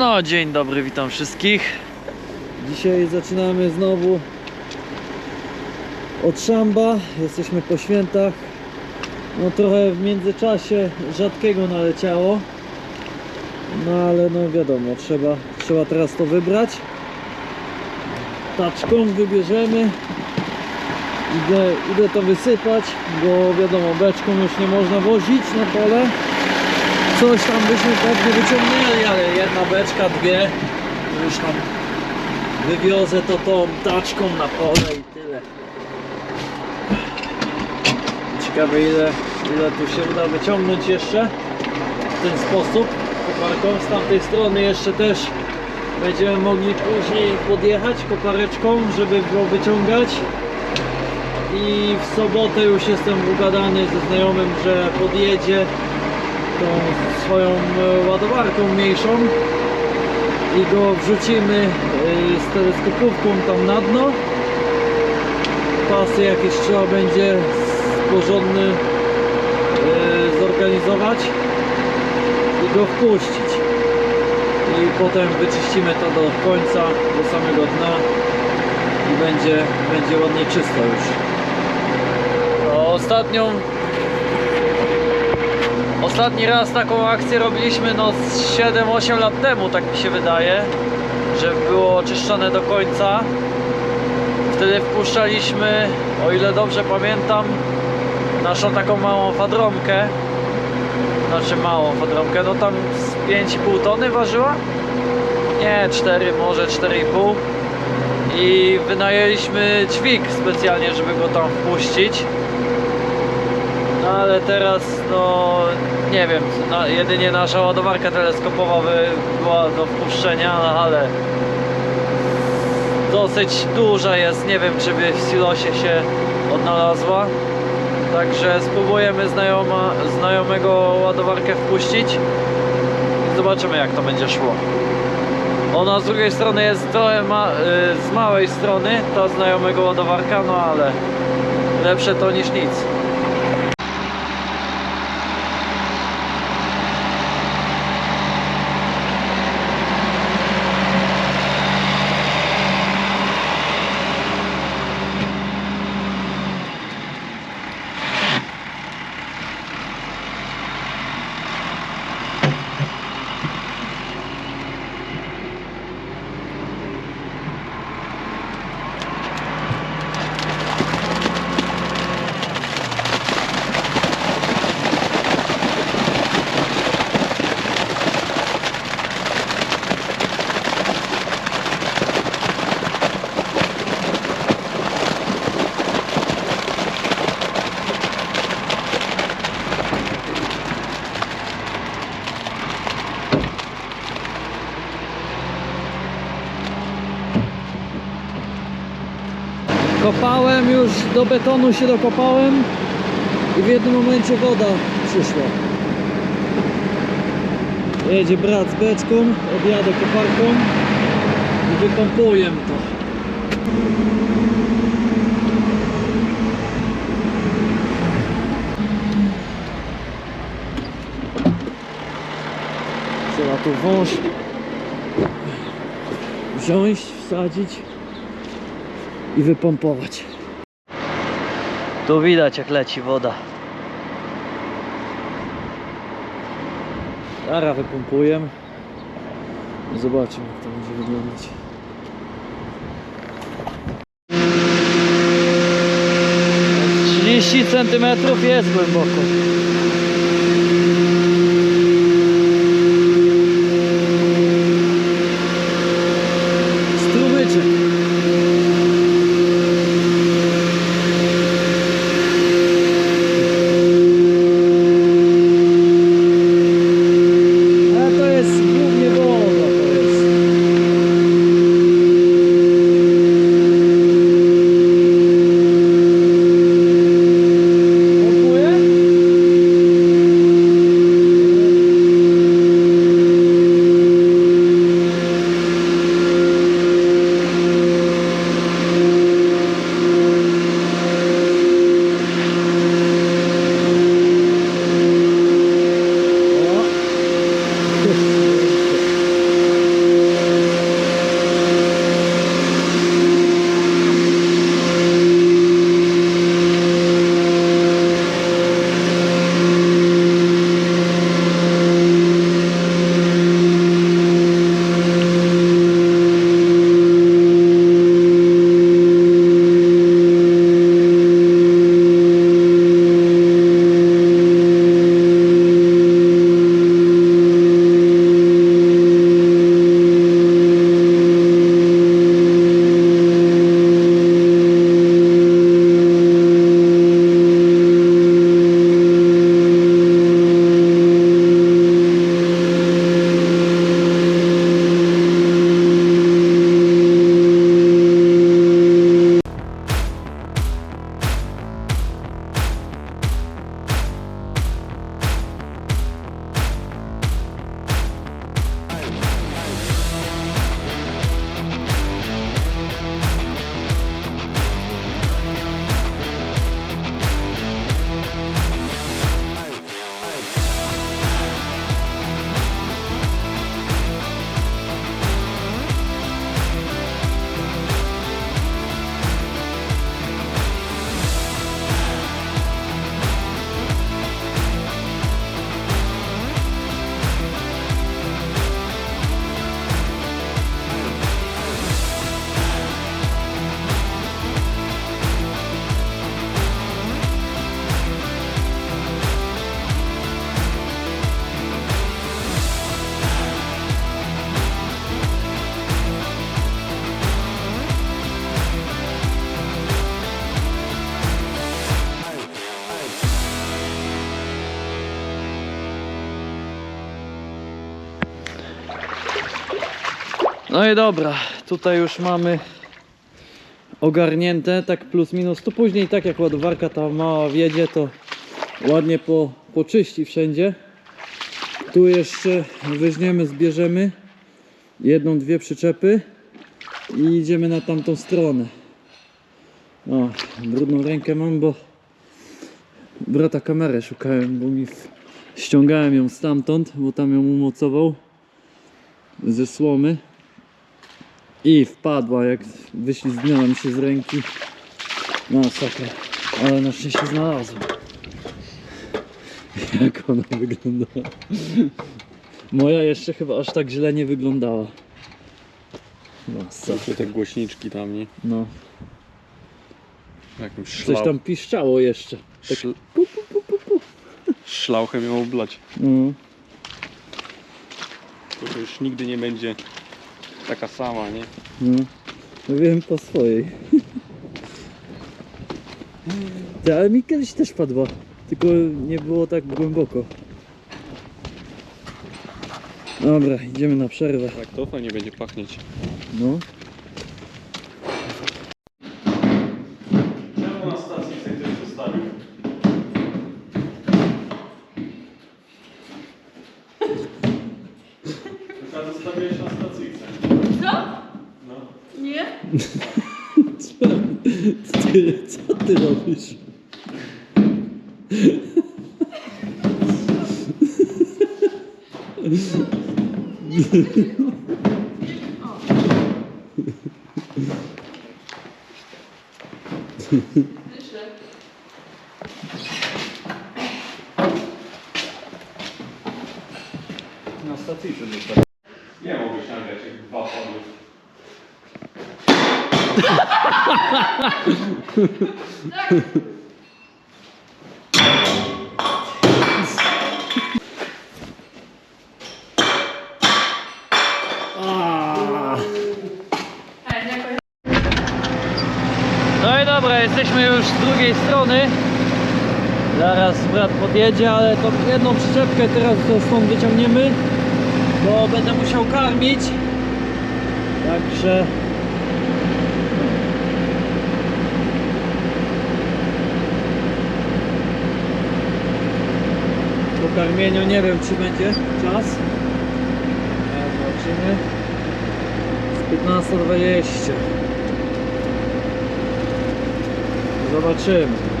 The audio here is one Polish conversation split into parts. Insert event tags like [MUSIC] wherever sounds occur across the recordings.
No, dzień dobry, witam wszystkich. Dzisiaj zaczynamy znowu od szamba. Jesteśmy po świętach. No trochę w międzyczasie rzadkiego naleciało. No ale no wiadomo, trzeba, trzeba teraz to wybrać. Taczką wybierzemy. Idę, idę to wysypać, bo wiadomo, beczką już nie można wozić na pole. Coś tam byśmy pewnie wyciągnęli, ale jedna beczka, dwie, już tam wywiozę to tą taczką na pole i tyle. Ciekawe ile, ile tu się uda wyciągnąć jeszcze w ten sposób koparką. Z tamtej strony jeszcze też będziemy mogli później podjechać kopareczką, żeby było wyciągać. I w sobotę już jestem ugadany ze znajomym, że podjedzie tą swoją e, ładowarką mniejszą i go wrzucimy e, z teleskopówką tam na dno. Pasy jakieś trzeba będzie porządny e, zorganizować i go wpuścić. I potem wyczyścimy to do końca, do samego dna i będzie, będzie ładnie czysto już. Ostatnią... Ostatni raz taką akcję robiliśmy no z 7-8 lat temu, tak mi się wydaje, że było oczyszczone do końca. Wtedy wpuszczaliśmy, o ile dobrze pamiętam, naszą taką małą fadromkę. Znaczy małą fadromkę, no tam z 5,5 tony ważyła? Nie, 4, może 4,5 i wynajęliśmy dźwig specjalnie, żeby go tam wpuścić. No ale teraz, no nie wiem, jedynie nasza ładowarka teleskopowa by była do wpuszczenia, no, ale dosyć duża jest, nie wiem czy by w silosie się odnalazła. Także spróbujemy znajoma, znajomego ładowarkę wpuścić i zobaczymy jak to będzie szło. Ona z drugiej strony jest trochę ma, y, z małej strony, ta znajomego ładowarka, no ale lepsze to niż nic. Kopałem już, do betonu się dokopałem i w jednym momencie woda przyszła. Jedzie brat z beczką, odjadę koparką i wypompuję to. Trzeba tu wąż wziąć, wsadzić i wypompować. Tu widać jak leci woda. Ara wypompuję. Zobaczymy jak to będzie wyglądać. Trzydzieści centymetrów jest głęboko. No i dobra, tutaj już mamy ogarnięte, tak plus minus. Tu później tak jak ładowarka ta mała wjedzie, to ładnie po, poczyści wszędzie. Tu jeszcze weźmiemy, zbierzemy jedną, dwie przyczepy i idziemy na tamtą stronę. O, brudną rękę mam, bo brata kamerę szukałem, bo mi ściągałem ją stamtąd, bo tam ją umocował ze słomy i wpadła, jak wyślizgnęła mi się z ręki. Masakra, ale na szczęście znalazłem. [LAUGHS] Jak ona wyglądała. Moja jeszcze chyba aż tak źle nie wyglądała. Masakra. Te głośniczki tam, nie? No, Jakimś coś szlauch, tam piszczało jeszcze. Tak szl, pu, pu, pu, pu. szlauchem ją oblać. No. To już nigdy nie będzie taka sama, nie? No, no wiem po swojej. [LAUGHS] Ty, ale mi kiedyś też padła, tylko nie było tak głęboko. Dobra, idziemy na przerwę. Tak to fajnie będzie pachnieć. No. Czemu na stacji sobie ktoś zostawił? Chyba zostawiłeś na stacji. Co? No. Nie? Ty, co ty robisz? Myślę. Na stacji się zostawił. Nie mogę ściągać jak dwa padły. Ej, [LAUGHS] dobra, jesteśmy już z drugiej strony. Zaraz brat podjedzie, ale to jedną przyczepkę teraz to stąd wyciągniemy, bo będę musiał karmić. Także... Po karmieniu nie wiem czy będzie czas. Ale Zobaczymy. Z 15.20. Zobaczymy.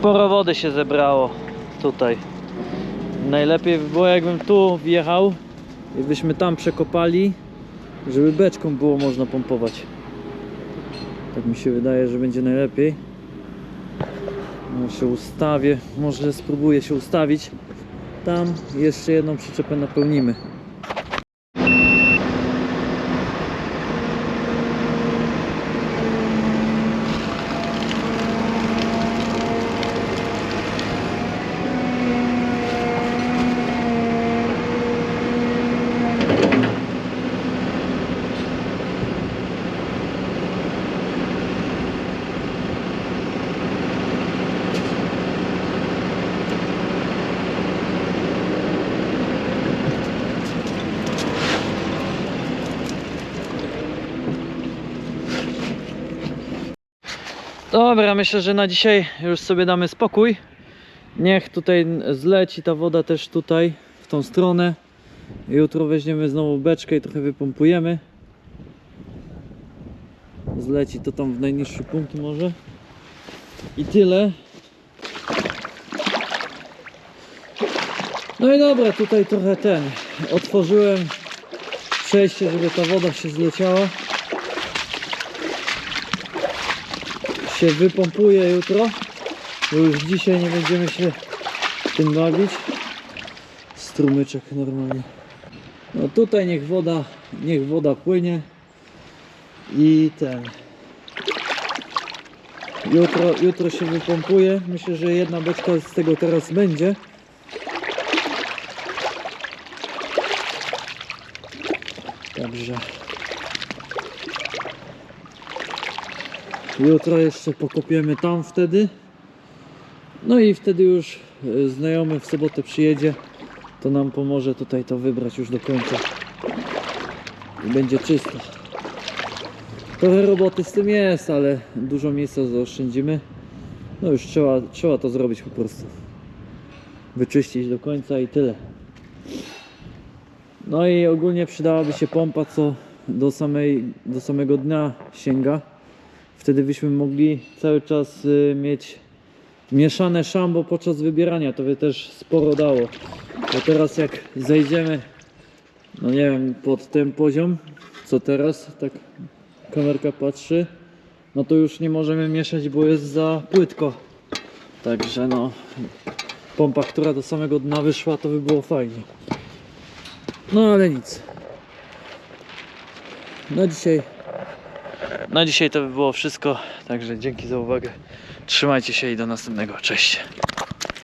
Sporo wody się zebrało tutaj. Najlepiej by było jakbym tu wjechał i byśmy tam przekopali, żeby beczką było można pompować. Tak mi się wydaje, że będzie najlepiej. No się ustawię, może spróbuję się ustawić. Tam jeszcze jedną przyczepę napełnimy. Dobra, myślę, że na dzisiaj już sobie damy spokój. Niech tutaj zleci ta woda też tutaj, w tą stronę. Jutro weźmiemy znowu beczkę i trochę wypompujemy. Zleci to tam w najniższy punkt może. I tyle. No i dobra, tutaj trochę ten. Otworzyłem przejście, żeby ta woda się zleciała. Się wypompuje jutro, bo już dzisiaj nie będziemy się tym bawić. Strumyczek normalnie. No tutaj niech woda, niech woda płynie i ten. Jutro, jutro się wypompuje. Myślę, że jedna beczka z tego teraz będzie. Także jutro jeszcze pokopiemy tam wtedy. No i wtedy już e, znajomy w sobotę przyjedzie, to nam pomoże tutaj to wybrać już do końca. I będzie czysto. Trochę roboty z tym jest, ale dużo miejsca zaoszczędzimy. No już trzeba, trzeba to zrobić po prostu. Wyczyścić do końca i tyle. No i ogólnie przydałaby się pompa, co do, samej, do samego dna sięga. Wtedy byśmy mogli cały czas y, mieć mieszane szambo podczas wybierania. To by też sporo dało. Bo teraz jak zejdziemy, no nie wiem, pod ten poziom, co teraz, tak kamerka patrzy, no to już nie możemy mieszać, bo jest za płytko. Także no, pompa, która do samego dna wyszła, to by było fajnie. No ale nic. Na dzisiaj. Na dzisiaj to by było wszystko. Także dzięki za uwagę. Trzymajcie się i do następnego. Cześć.